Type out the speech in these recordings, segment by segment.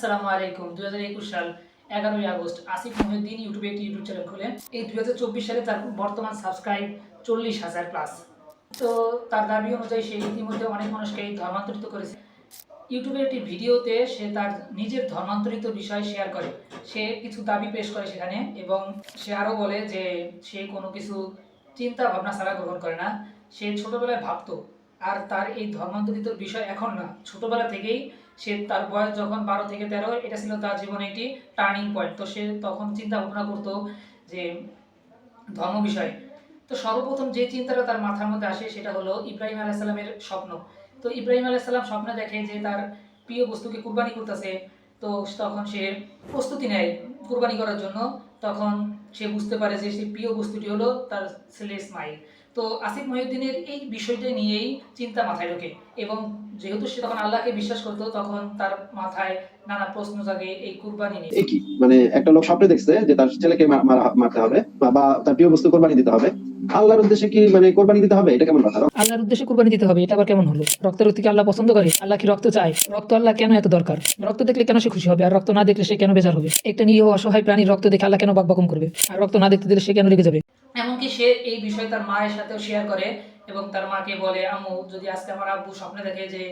আসসালামু আলাইকুম। দুই হাজার একুশ সাল, এগারোই আগস্ট। আসিফ মহিউদ্দিন ইউটিউবে একটি ইউটিউব চ্যানেল খোলেন। এই দুই হাজার চব্বিশ সালে তার বর্তমান সাবস্ক্রাইব চল্লিশ হাজার প্লাস তো তার দাবি অনুযায়ী সে ইতিমধ্যে অনেক মানুষকে ধর্মান্তরিত করেছে। ইউটিউবের একটি ভিডিওতে সে তার নিজের ধর্মান্তরিত বিষয় শেয়ার করে। সে কিছু দাবি পেশ করে সেখানে এবং সে আরও বলে যে সে কোনো কিছু চিন্তা ভাবনা ছাড়া গ্রহণ করে না। সে ছোটবেলায় ভাবতো, আর তার এই ধর্মান্তরিত বিষয় এখন না। ছোটবেলা থেকেই সে তার বয়স যখন বারো থেকে তেরো, এটা ছিল তার জীবনে একটি টার্নিং পয়েন্ট তো সে তখন চিন্তা ভাবনা করতো যে ধর্ম বিষয়ে। তো সর্বপ্রথম যে চিন্তাটা তার মাথার মধ্যে আসে সেটা হলো ইব্রাহিম আলাইসাল্লামের স্বপ্ন। তো ইব্রাহিম আলাইসাল্লাম স্বপ্নে দেখে যে তার প্রিয় বস্তুকে কুরবানি করতেছে, তো তখন সে প্রস্তুতি নেয় কুরবানি করার জন্য। তখন সে বুঝতে পারে যে সেই প্রিয় বস্তুটি হলো তার ছেলে ইসমাইল। তো আসিফ মহিউদ্দিনের এই বিষয়টা নিয়েই চিন্তা মাথায় ঢোকে এবং যেহেতু সে তখন আল্লাহকে বিশ্বাস করতো তখন তার মাথায় নানা প্রশ্ন জাগে এই কুরবানি নিয়ে। একই মানে একটা লোক স্বপ্নে দেখছে যে তার ছেলেকে মারতে হবে বা- তার প্রিয় বস্তু কোরবানি দিতে হবে। আল্লাহর উদ্দেশ্যে কি মানে কোরবানি দিতে হবে? এটা কেমন কথা আল্লাহর উদ্দেশ্যে কুরবানি দিতে হবে এটা আবার কেমন হলো? রক্তের রক্তিকে আল্লাহ পছন্দ করে? আল্লাহ কি রক্ত চায়? রক্ত আল্লাহ কেন এত দরকার? রক্ত দেখলে কেন সে খুশি হবে? আর রক্ত না দেখলে সে কেন বেজার হবে? একটা নিরীহ অসহায় প্রাণীর রক্ত দেখে আল্লাহ কেন বাকবাকম করবে? আর রক্ত না দেখতে দিলে সে কেন রেগে যাবে? এমনকি সে এই বিষয় তার মায়ের সাথেও শেয়ার করে এবং তার মাকে বলে, আম্মু, যদি আজকে আমার আব্বু স্বপ্নে দেখে যে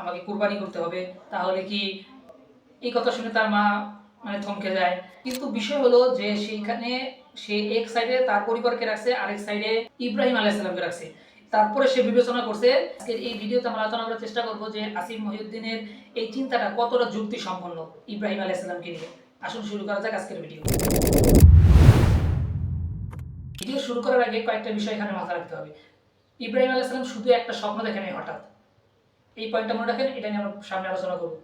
আমাকে কুরবানি করতে হবে, তাহলে কি এই কথা শুনে তার মা মানে থমকে যায়? কিন্তু বিষয় হলো যে সেইখানে সে এক সাইডে তার পরিবারকে রাখছে, আরেক সাইডে ইব্রাহিম আলাইসালামকে রাখছে। তারপরে সে বিবেচনা করছে, আজকের এই ভিডিওতে আমরা আলোচনা করার চেষ্টা করব যে আসিফ মহিউদ্দিনের এই চিন্তাটা কতটা যুক্তি সম্পন্ন ইব্রাহিম আলাইসালামকে নিয়ে। আসুন শুরু করা যাক আজকের ভিডিও। ভিডিও শুরু করার আগে কয়েকটা বিষয় এখানে মাথা রাখতে হবে। ইব্রাহিম আলাইসালাম শুধু একটা স্বপ্ন দেখেন হঠাৎ। এই পয়েন্টটা মনে রাখেন, এটা নিয়ে আমরা সামনে আলোচনা করব।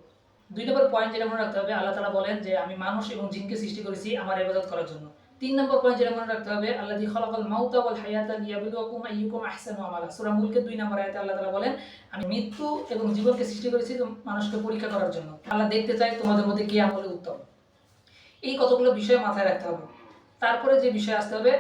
দুই নম্বর পয়েন্ট যেটা মনে রাখতে হবে, আল্লাহ তালা বলেন যে, আমি মানুষ এবং জিনকে সৃষ্টি করেছি আমার ইবাদত করার জন্য। তিন নম্বর পয়েন্ট যেটা মনে রাখতে হবে আল্লাহ দি খলাকাল মাউতা ওয়াল হায়াতা লিয়াবলুয়াকুম আইয়ুকুম আহসানু আমালা। সূরা মুলকের দুই নম্বর আয়াতে আল্লাহ তাআলা বলেন, আমি মৃত্যু এবং জীবনকে সৃষ্টি করেছি মানুষকে পরীক্ষা করার জন্য। আল্লাহ দেখতে চায় তোমাদের মধ্যে কে আমলে উত্তম। এই কতগুলো বিষয় মাথায় রাখতে হবে। তারপরে যে বিষয় আসতে হবে,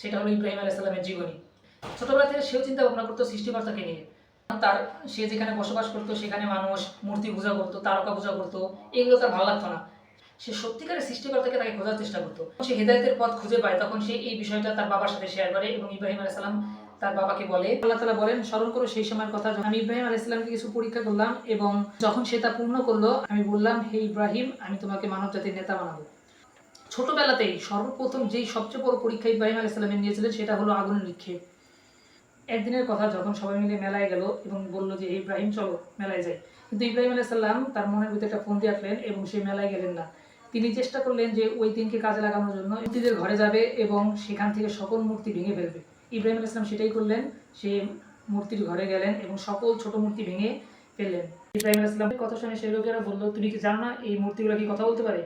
সেটা হলো ইব্রাহিম আলাইহিস জীবনী। ছোটবেলা থেকে সেও চিন্তা ভাবনা করতো সৃষ্টিকর্তাকে নিয়ে। তার, সে যেখানে বসবাস করতো, সেখানে মানুষ মূর্তি পূজা করতো, তারকা পূজা করতো, এগুলো তার ভালো লাগতো না। সে সত্যিকারের সৃষ্টিকর্তাকে তাকে খোঁজার চেষ্টা করতো। সে হেদায়তের পথ খুঁজে পায়, তখন সে এই বিষয়টা তার বাবার সাথে শেয়ার করে এবং ইব্রাহিম আলাইসালাম তার বাবাকে বলে, আল্লাহ তালা বলেন, স্মরণ করো সেই সময়ের কথা আমি ইব্রাহিম আলাইসালামকে কিছু পরীক্ষা করলাম এবং যখন সে তা পূর্ণ করল, আমি বললাম, হে ইব্রাহিম, আমি তোমাকে মানব জাতির নেতা বানাবো। ছোটবেলাতেই সর্বপ্রথম যেই সবচেয়ে বড় পরীক্ষা ইব্রাহিম আলাইসালামের নিয়েছিলেন, সেটা হলো আগুনের নিক্ষেপ। একদিনের কথা যখন সবাই মিলে মেলায় গেল এবং বলল যে, ইব্রাহিম, চলো মেলায় যাই। কিন্তু ইব্রাহিম আলাইসাল্লাম তার মনের ভিতরে একটা ফোন দিয়ে এবং সেই মেলায় গেলেন না। তিনি চেষ্টা করলেন যে, ওই দিনকে কাজে লাগানোর জন্য মূর্তিদের ঘরে যাবে এবং সেখান থেকে সকল মূর্তি ভেঙে ফেলবে। ইব্রাহিম আলাইসলাম সেটাই করলেন। সে মূর্তির ঘরে গেলেন এবং সকল ছোট মূর্তি ভেঙে ফেললেন। ইব্রাহিম আলাইসলামের কথা শুনে সেই লোকেরা বলল, তুমি কি জানো না এই মূর্তিগুলো কি কথা বলতে পারে?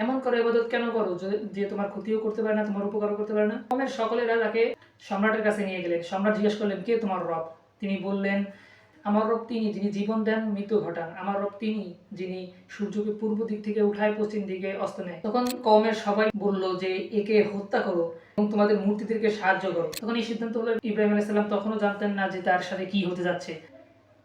এমন করে ইবাদত কেন করো? যে- তোমার ক্ষতিও করতে পারে না, তোমার উপকারও করতে পারে না। কমের সকলেরা তাকে সম্রাটের কাছে নিয়ে গেলেন। সম্রাট জিজ্ঞেস করলেন, কে তোমার রব? তিনি বললেন, আমার রব তিনি যিনি জীবন দেন, মৃত্যু ঘটান। আমার রব তিনি যিনি সূর্যকে পূর্ব দিক থেকে উঠায়, পশ্চিম দিকে অস্ত নেয়। তখন কমের সবাই বলল যে, একে হত্যা করো এবং তোমাদের মূর্তিদেরকে সাহায্য করো। তখন এই সিদ্ধান্ত হলো, ইব্রাহিম আলাইসাল্লাম তখনও জানতেন না যে তার সাথে কি হতে যাচ্ছে।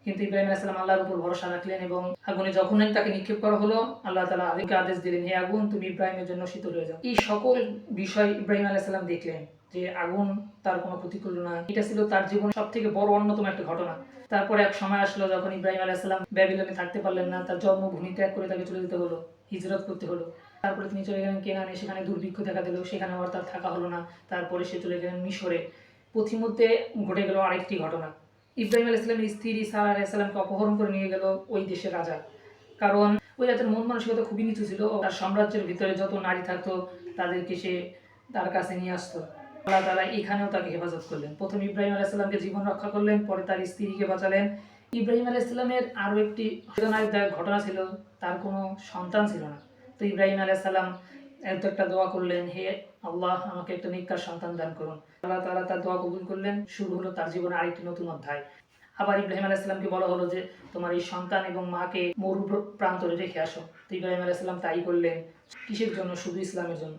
কিন্তু ইব্রাহিম আলাইসাল্লাম আল্লাহর উপর ভরসা রাখলেন এবং আগুনে যখনই তাকে নিক্ষেপ করা হলো, আল্লাহ তালা আদিকে আদেশ দিলেন, হে আগুন, তুমি ইব্রাহিমের জন্য শীতল হয়ে যাও। এই সকল বিষয় ইব্রাহিম আলাইসাল্লাম দেখলেন যে আগুন তার কোনো ক্ষতি করল না। এটা ছিল তার জীবনে সব থেকে বড় অন্যতম একটা ঘটনা। তারপরে এক সময় আসলো যখন ইব্রাহিম আলাইসাল্লাম ব্যাবিলনে থাকতে পারলেন না, তার জন্মভূমি ত্যাগ করে তাকে চলে যেতে হলো, হিজরত করতে হলো। তারপরে তিনি চলে গেলেন কেনানে, সেখানে দুর্ভিক্ষ দেখা দিল, সেখানে আবার তার থাকা হলো না। তারপরে সে চলে গেলেন মিশরে। পথিমধ্যে ঘটে গেল আরেকটি ঘটনা। ইব্রাহিম আলাহ ইসলামের স্ত্রী সারা আলাইসাল্লামকে অপহরণ করে নিয়ে গেল ওই দেশের রাজা। কারণ ওই রাজার মন মানসিকতা খুবই নিচু ছিল তার সাম্রাজ্যের ভিতরে যত নারী থাকতো, তাদেরকে সে তার কাছে নিয়ে আসতো। আল্লাহ তালা এখানেও তাকে হেফাজত করলেন। প্রথম ইব্রাহিম আলাইসাল্লামকে জীবন রক্ষা করলেন, পরে তার স্ত্রীকে বাঁচালেন। ইব্রাহিম আলাইসাল্লামের আরও একটি ঘটনা ছিল, তার কোনো সন্তান ছিল না। তো ইব্রাহিম আলাইসাল্লাম এত একটা দোয়া করলেন, হে আল্লাহ আমাকে একটা নিকার সন্তান দান করুন। আল্লাহ তাআলা তার দোয়া কবুল করলেন। শুরু হলো তার জীবনে আরেকটি নতুন অধ্যায়। আবার ইব্রাহিম আলাইসাল্লামকে বলা হলো যে, তোমার এই সন্তান এবং মাকে মরু প্রান্তরে রেখে আসো। তো ইব্রাহিম আলাইসাল্লাম তাই করলেন। কিসের জন্য? শুধু ইসলামের জন্য।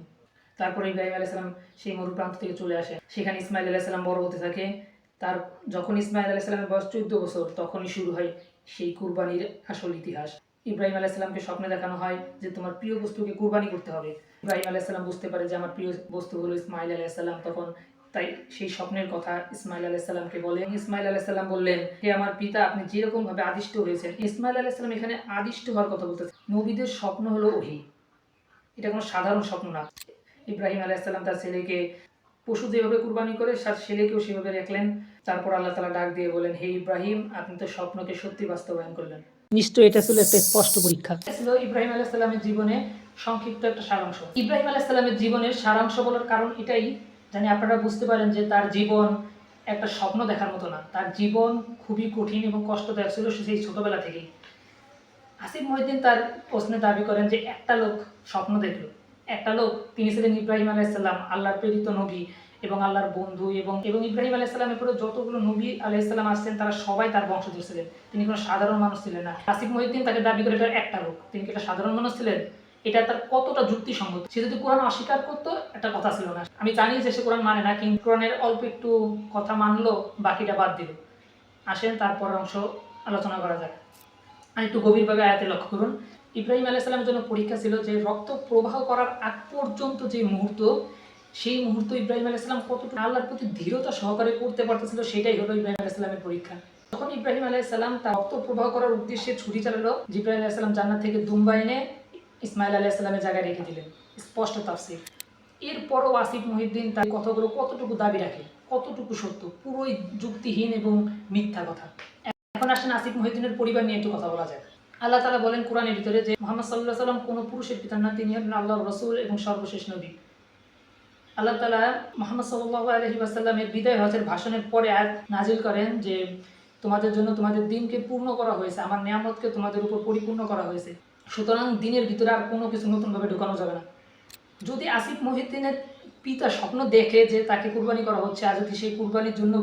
তারপরে ইব্রাহিম আলাইসাল্লাম সেই মরু প্রান্ত থেকে চলে আসে। সেখানে ইসমাইল আলাইসাল্লাম বড় হতে থাকে। তার যখন ইসমাইল আলাইসাল্লামের বয়স চোদ্দ বছর, তখনই শুরু হয় সেই কুরবানির আসল ইতিহাস। ইব্রাহিম আলাইসাল্লামকে স্বপ্নে দেখানো হয় যে, তোমার প্রিয় বস্তুকে কুরবানি করতে হবে। ইব্রাহিম আলাইসাল্লাম বুঝতে পারে যে আমার প্রিয় বস্তু হলো ইসমাইল আলাইসাল্লাম তখন তাই সেই স্বপ্নের কথা ইসমাইল আলাইসাল্লামকে বলে। ইসমাইল আলাইসাল্লাম বললেন হে আমার পিতা আপনি যেরকম ভাবে আদিষ্ট হয়েছেন। ইসমাইল আলাইসাল্লাম এখানে আদিষ্ট হওয়ার কথা বলতেছে। নবীদের স্বপ্ন হলো ওহি। এটা কোনো সাধারণ স্বপ্ন না। ইব্রাহিম আলাইসাল্লাম তার ছেলেকে পশু যেভাবে কুরবানি করে তার ছেলেকেও সেভাবে রাখলেন। তারপর আল্লাহ তালা ডাক দিয়ে বলেন হে ইব্রাহিম আপনি তো স্বপ্নকে সত্যি বাস্তবায়ন করলেন। নিশ্চয় এটা ছিল একটা স্পষ্ট পরীক্ষা। ছিল ইব্রাহিম আলাইসাল্লামের জীবনে সংক্ষিপ্ত একটা সারাংশ। ইব্রাহিম আলাইসাল্লামের জীবনের সারাংশ বলার কারণ এটাই, জানি আপনারা বুঝতে পারেন যে তার জীবন একটা স্বপ্ন দেখার মতো না। তার জীবন খুবই কঠিন এবং কষ্টদায়ক ছিল সেই ছোটবেলা থেকেই। আসিফ মহিউদ্দিন তার প্রশ্নে দাবি করেন যে একটা লোক স্বপ্ন দেখল। একটা লোক, তিনি ছিলেন ইব্রাহিম আলাইসাল্লাম আল্লাহর প্রেরিত নবী এবং আল্লাহর বন্ধু এবং এবং ইব্রাহিম আলাইসাল্লামের পরে যতগুলো নবী আলাইসাল্লাম আসছেন, তারা সবাই তার বংশধর ছিলেন। তিনি কোনো সাধারণ মানুষ ছিলেন না। আসিফ মহিউদ্দিন তাকে দাবি করে, এটা একটা লোক। তিনি কি একটা সাধারণ মানুষ ছিলেন? এটা তার কতটা যুক্তিসঙ্গত? সে যদি কোরআন অস্বীকার করতো, একটা কথা ছিল না। আমি জানি যে সে কোরআন মানে না, কিন্তু কোরআনের অল্প একটু কথা মানলো, বাকিটা বাদ দিল। আসেন তারপর অংশ আলোচনা করা যাক। আর একটু গভীরভাবে আয়াতে লক্ষ্য করুন। ইব্রাহিম আলাইসাল্লামের জন্য পরীক্ষা ছিল যে রক্ত প্রবাহ করার আগ পর্যন্ত যে মুহূর্ত, সেই মুহূর্ত ইব্রাহিম আলাইসাল্লাম কতটুকু আল্লাহর প্রতি দৃঢ়তা সহকারে করতে পারতেছিল, সেটাই হলো ইব্রাহিম আলাইসাল্লামের পরীক্ষা। তখন ইব্রাহিম আলাইসাল্লাম তার রক্ত প্রবাহ করার উদ্দেশ্যে ছুরি চালালো জিব্রাহিম আলাইসাল্লাম জান্নাত থেকে দুম্বা এনে ইসমাইল আলাইসাল্লামের জায়গায় রেখে দিলেন। স্পষ্ট তাফসির। এরপরও আসিফ মহিউদ্দিন তার কথাগুলো কতটুকু দাবি রাখে, কতটুকু সত্য, পুরোই যুক্তিহীন এবং মিথ্যা কথা। এখন আসেন আসিফ মহিউদ্দিনের পরিবার নিয়ে একটু কথা বলা যায় আল্লাহ তালা বলেন কোরআনের ভিতরে যে মোহাম্মদ সাল্লাহ সাল্লাম কোনো পুরুষের পিতা না, তিনি হলেন আল্লাহ রসুল এবং সর্বশেষ নবী। আল্লাহ তালা মোহাম্মদ সাল্লাহ আলহি আসাল্লামের বিদায় হজের ভাষণের পরে আয়াত নাজিল করেন যে, তোমাদের জন্য তোমাদের দিনকে পূর্ণ করা হয়েছে, আমার নিয়ামতকে তোমাদের উপর পরিপূর্ণ করা হয়েছে। সুতরাং দিনের ভিতরে আর কোনো কিছু নতুনভাবে ঢোকানো যাবে না। যদি আসিফ মহিউদ্দিনের পিতা স্বপ্ন দেখে যে তাকে কুরবানি করা হচ্ছে, আর যদি সেই কুরবানির জন্য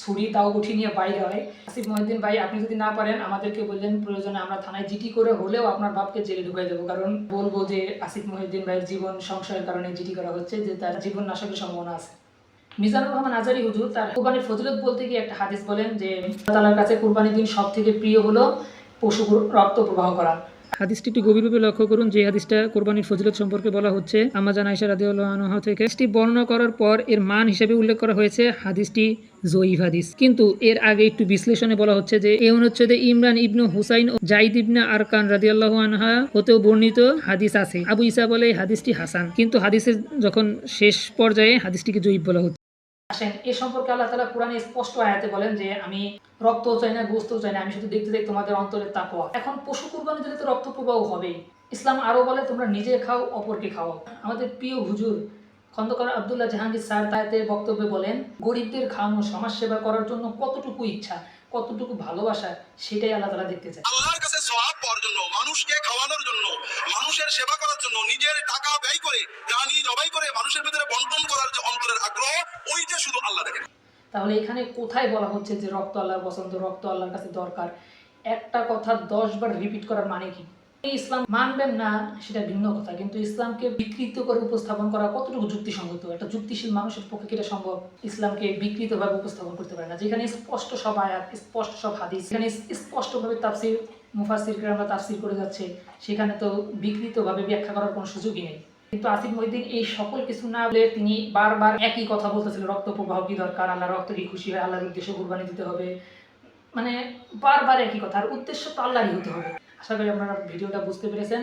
ছুরি তাও উঠি নিয়ে বাইরে হয়, আসিফ মহিউদ্দিন ভাই, আপনি যদি না পারেন, আমাদেরকে বললেন প্রয়োজনে আমরা থানায় জিটি করে হলেও আপনার বাপকে জেলে ঢুকাই দেবো। কারণ বলব যে আসিফ মহিউদ্দিন ভাইয়ের জীবন সংশয়ের কারণে জিটি করা হচ্ছে, যে তার জীবন নাশকের সম্ভাবনা আছে। মিজানুর রহমান আজারি হুজুর, তার কুরবানির ফজিলত বলতে গিয়ে একটা হাদিস বলেন যে তালার কাছে কুরবানির দিন সব থেকে প্রিয় হলো পশু রক্ত প্রবাহ করা। হাদিসটি একটু গভীরভাবে লক্ষ্য করুন। যে হাদিসটা কোরবানির ফজিলত সম্পর্কে বলা হচ্ছে, আমাজান আয়সা রাদিউল্লাহ আনহা থেকে। হাদিসটি বর্ণনা করার পর এর মান হিসেবে উল্লেখ করা হয়েছে, হাদিসটি জয়ীফ হাদিস। কিন্তু এর আগে একটু বিশ্লেষণে বলা হচ্ছে যে, এ অনুচ্ছেদে ইমরান ইবনু হুসাইন ও জাইদ ইবনে আরকান রাদিয়াল্লাহ আনহা হতেও বর্ণিত হাদিস আছে। আবু ইসা বলে এই হাদিসটি হাসান। কিন্তু হাদিসের যখন শেষ পর্যায়ে হাদিসটিকে জয়ীফ বলা হচ্ছে। আসেন, এ সম্পর্কে আল্লাহ তালা কোরআনে স্পষ্ট আয়াতে বলেন যে, আমি রক্ত চাই না গোস্ত চাই না, আমি শুধু দেখতে দেখতে তোমাদের অন্তরের তাকওয়া। এখন পশু কুরবানি দিলে তো রক্ত প্রবাহ হবেই। ইসলাম আরও বলে, তোমরা নিজে খাও, অপরকে খাও। আমাদের প্রিয় হুজুর খন্দকার আবদুল্লাহ জাহাঙ্গীর স্যার তাতে বক্তব্যে বলেন, গরিবদের খাওয়ানো সমাজ সেবা করার জন্য কতটুকু ইচ্ছা? কতটুকু ভালোবাসা সেটাই আল্লাহ তালা দেখতে চায়। আল্লাহর কাছে সওয়াব পাওয়ার জন্য মানুষকে খাওয়ানোর জন্য মানুষের সেবা করার জন্য নিজের টাকা ব্যয় করে প্রাণী জবাই করে মানুষের ভিতরে বন্টন করার যে অন্তরের আগ্রহ ওইটা শুধু আল্লাহ দেখেন। তাহলে এখানে কোথায় বলা হচ্ছে যে রক্ত আল্লাহর পছন্দ রক্ত আল্লাহর কাছে দরকার? একটা কথা দশবার রিপিট করার মানে কি? ইসলাম মানবেন না, সেটা ভিন্ন কথা। কিন্তু ইসলামকে বিকৃত করে উপস্থাপন করা কতটুকু যুক্তিসঙ্গত? একটা যুক্তিশীল মানুষের পক্ষে কি এটা সম্ভব? ইসলামকে বিকৃতভাবে উপস্থাপন করতে পারে না। যেখানে স্পষ্ট সব আয়াত, স্পষ্ট সব হাদিস, যেখানে স্পষ্টভাবে তাফসির মুফাসিরকে আমরা তাফসির করে যাচ্ছে, সেখানে তো বিকৃতভাবে ব্যাখ্যা করার কোনো সুযোগই নেই। কিন্তু আসিফ মহিউদ্দিন এই সকল কিছু না বলে তিনি বারবার একই কথা বলতেছিল, রক্ত প্রবাহ কি দরকার? আল্লাহ রক্ত কি খুশি হয়? আল্লাহর উদ্দেশ্যে কুরবানি দিতে হবে। মানে বারবার একই কথা। আর উদ্দেশ্য তো আল্লাহরই হতে হবে। আশা করি আপনারা ভিডিওটা বুঝতে পেরেছেন।